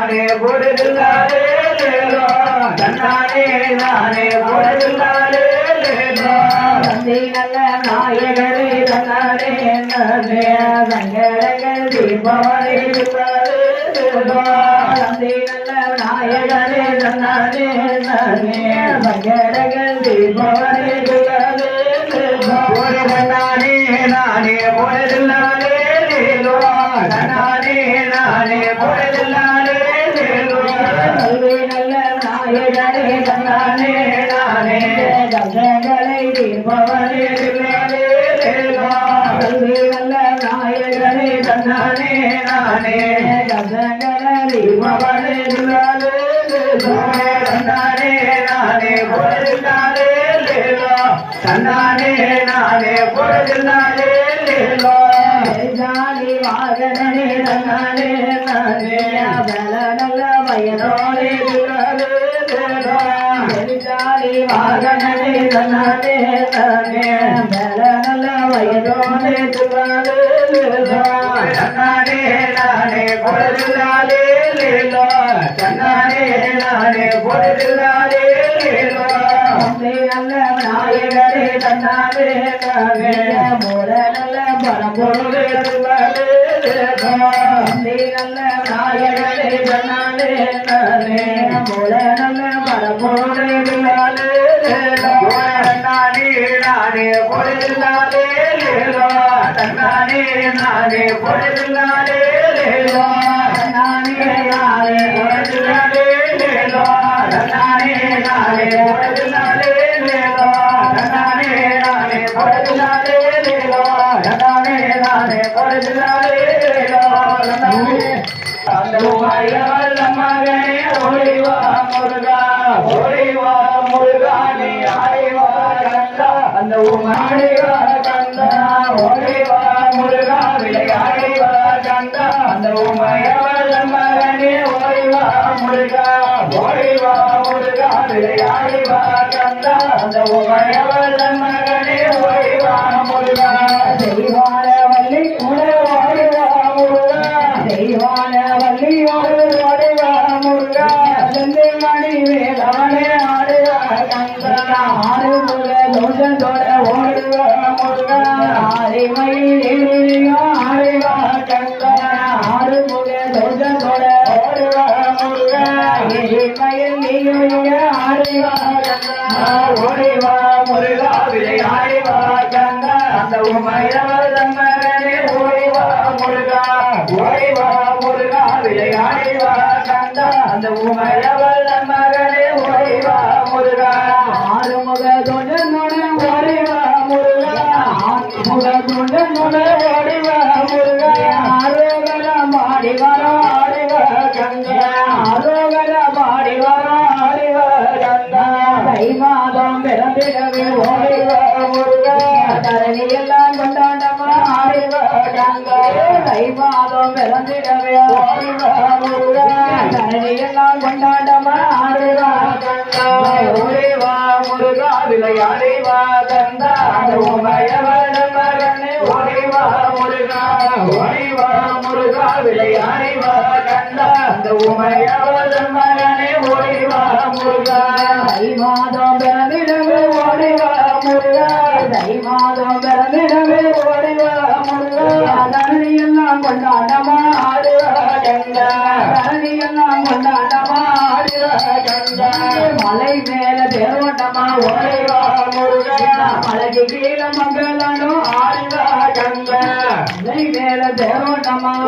நானே லேலோ தன்னானே நானே லேலோ தந்தை நல்ல நாயகரே தன்னாரே நன்னே சங்கடங்கள் தீபவரே தந்தை நல்ல நாயகரே தன்னாரே நன்னே சங்கடங்கள் தீபவரே பொழுதனானே நானே பொழுதில்லாலே தன்னானே நானே பொழுதில்லாலே லேலோ. தன்னானே ஜாலி வாகனே தன்னாலே நானே ஜாலி வாகனே தன்னாலே தன்னாலே நானே மூல நல்ல பரம்பொருளே தந்தை நல்ல நாயகரே தன்னாலே நானே மூல நல்ல பரம்பொருளே தன்னானே நானே பொழுதில்லாலே லேலோ தன்னானே நானே பொழுதில்லாலே நானே நானே பொழுதில்லாலே அந்த உமையவா கந்தா ஒளிவா முருகா விளையாடிவா கந்தா அந்த உமையவள் மகனே ஒளிவா முருகா ஒளிவா முருகா விளையாடிவா கந்தா அந்த உமையவள் மகனே ஒளிவா முருகா தெய்வான ஓடிவா முருகா விளையாடிவா கந்தா அந்த உமையவள் மகனே ஓடிவா முருகா. ஓடிவா முருகா விளையாடிவா கந்தா அந்த உமையவள் மகனே ஓடிவா முருகா. ஆறுமுக தை பிறந்திடவே ஓடிவா முருகா தரணி எல்லாம் கொண்டாண்டமா ஆடிவா மாதம் பிறந்திடவே ஓடிவா முருகா தரணி எல்லாம் கொண்டாண்டமா ஆடிவா ஓடிவா முருகா விளையாடிவா கந்தா அந்த உமையவள் மகனே ஓடிவா முருகா ஓடிவா முருகா விளையாடிவா கந்தா அந்த உமையவள் மகனே ஓடிவா முருகா. தை மாதம் பிறந்திடவே ஓடிவா முருகா. மாதம் பிறந்திடவே ஓடிவா முருகா. தரணி எல்லாம் ஆடுவா தரணி எல்லாம் ஆடுவா மலை மேல தேரோட்டமா ஓடிவா முருகா. மலைக்கு கீழே மங்க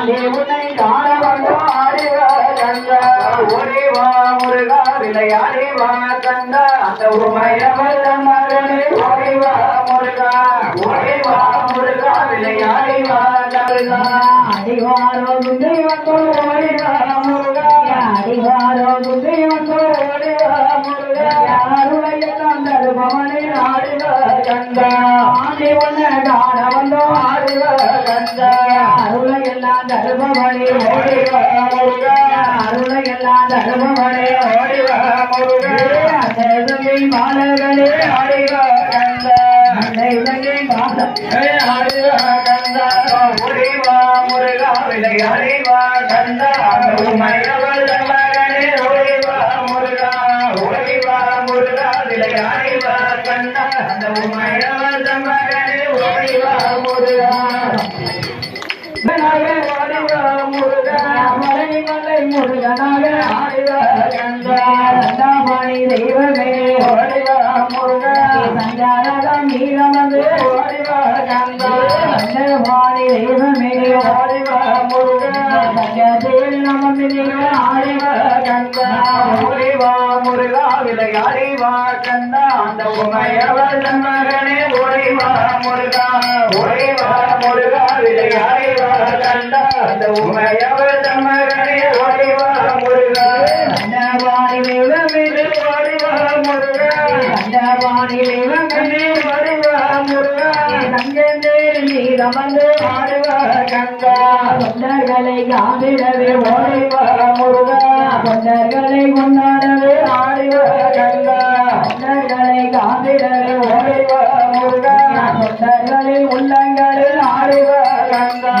நாளே உன்னை காண ஆடுவா கங்கா ஓடிவா முருகா விளையாடிவா முருகா விளையாடி வா விளையாடிவா அந்த உமையவள் மகனே ஓடிவா வா முருகா. வானோடு வா முருகா விளையாடி வா அடிவாரோ புத்தி ஓடிவா முருகா. அடிவாரோ புத்தி ஓடிவா முருகா. யாருடைய உன்னை காண வந்தோ ஓடிவா கந்தா ஆண்டி உன்னை காண வந்தோ ஆடிவா கந்தா ஓடிவா முருகா விளையாடிவா கந்தா அந்த உமையவள் மகனே ஓடிவா முருகா ஓடிவா முருகா விளையாடிவா கந்தா அடிவாரோ புத்தி வந்தோ ஓடிவா முருகா அடிவாரோ புத்தி வந்தோ ஓடிவா முருகா அருளையெல்லாம் தருபவனே ஆடிவா கந்தா ஆண்டி உன்னை காண வந்தோ ஆடிவா கந்தா அருளையெல்லாம் தருபவனே ஓடிவா முருகா. அருளையெல்லாம் தருபவனே ஓடிவா முருகா. தேவகை மாணவர்களே ஆடிவா கந்தா தேவகை மாணவர்களே ஆடிவா கந்தா ஓடிவா முருகா விளையாடிவா கந்தா அந்த உமையவள் மகனே ஓடிவா முருகா. ஓடிவா முருகா. விளையாடிவா கந்தா அந்த உமையவள் மகனே ஓடிவா முருகா மலை ஆடிவா முருகா மலை மலை முருகனாக ஆடிவா கந்தா தண்டாபாணி தெய்வமே ஓடிவா முருகா சஞ்சாரகம் நீரமது ஓடிவா கந்தா தண்டாபாணி தெய்வமே ஓடிவா முருகா சங்கத்தில் நமது ஆடிவா கந்தா ஓடிவா முருகா விளையாடிவா கந்தா அந்த உமையவள் மகனே ஓடிவா முருகா ஓடிவா முருகா விளையாடிவா கந்தா அந்த உமையவள் மகனே ஓடிவா முருகா. தண்டாபாணி தெய்வமே ஓடிவா முருகா. தண்டாபாணி தெய்வமே முருகா தங்கந்தே நீரமந்து ஆடுவா கங்கா தொண்டர்களை காவிடவே ஓடிவா முருகா தொண்டர்களை கொண்டாடவே ஆடிவா கங்கா தொண்டர்களை காவிடவே ஓடிவா முருகா தொண்டர்களை உள்ளங்களில் ஆடிவா கங்கா.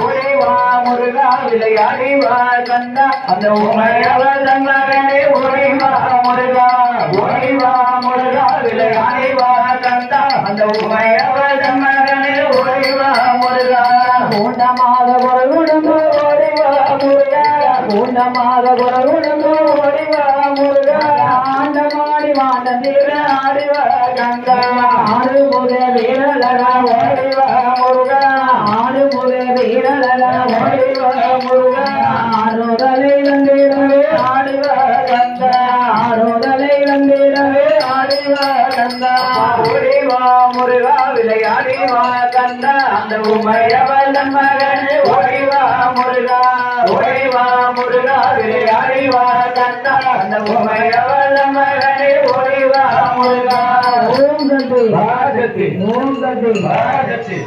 ஓடிவா முருகா விளையாடிவா கந்தா அந்த உமையவள் மகனே ஓடிவா முருகா. ஓடிவா முருகா விளையாடிவா கந்தா அந்த உமையவள் மகனே ஓடிவா முருகா. கூண்டமாக குரகுடும்பு ஓடிவா முருகா. கூண்டமாக குரகுடும்பு ஓடிவா முருகா. தீர ஆடிவா கங்கா. புத வீரலகா ஓடிவா முருகா. உமையவள் மகனே ஓடிவா முருகா ஓடிவா முருகா விளையாடிவா கந்தா அந்த உமையவள் மகனே ஓடிவா முருகா. ஓம் சக்தி பாகத்தி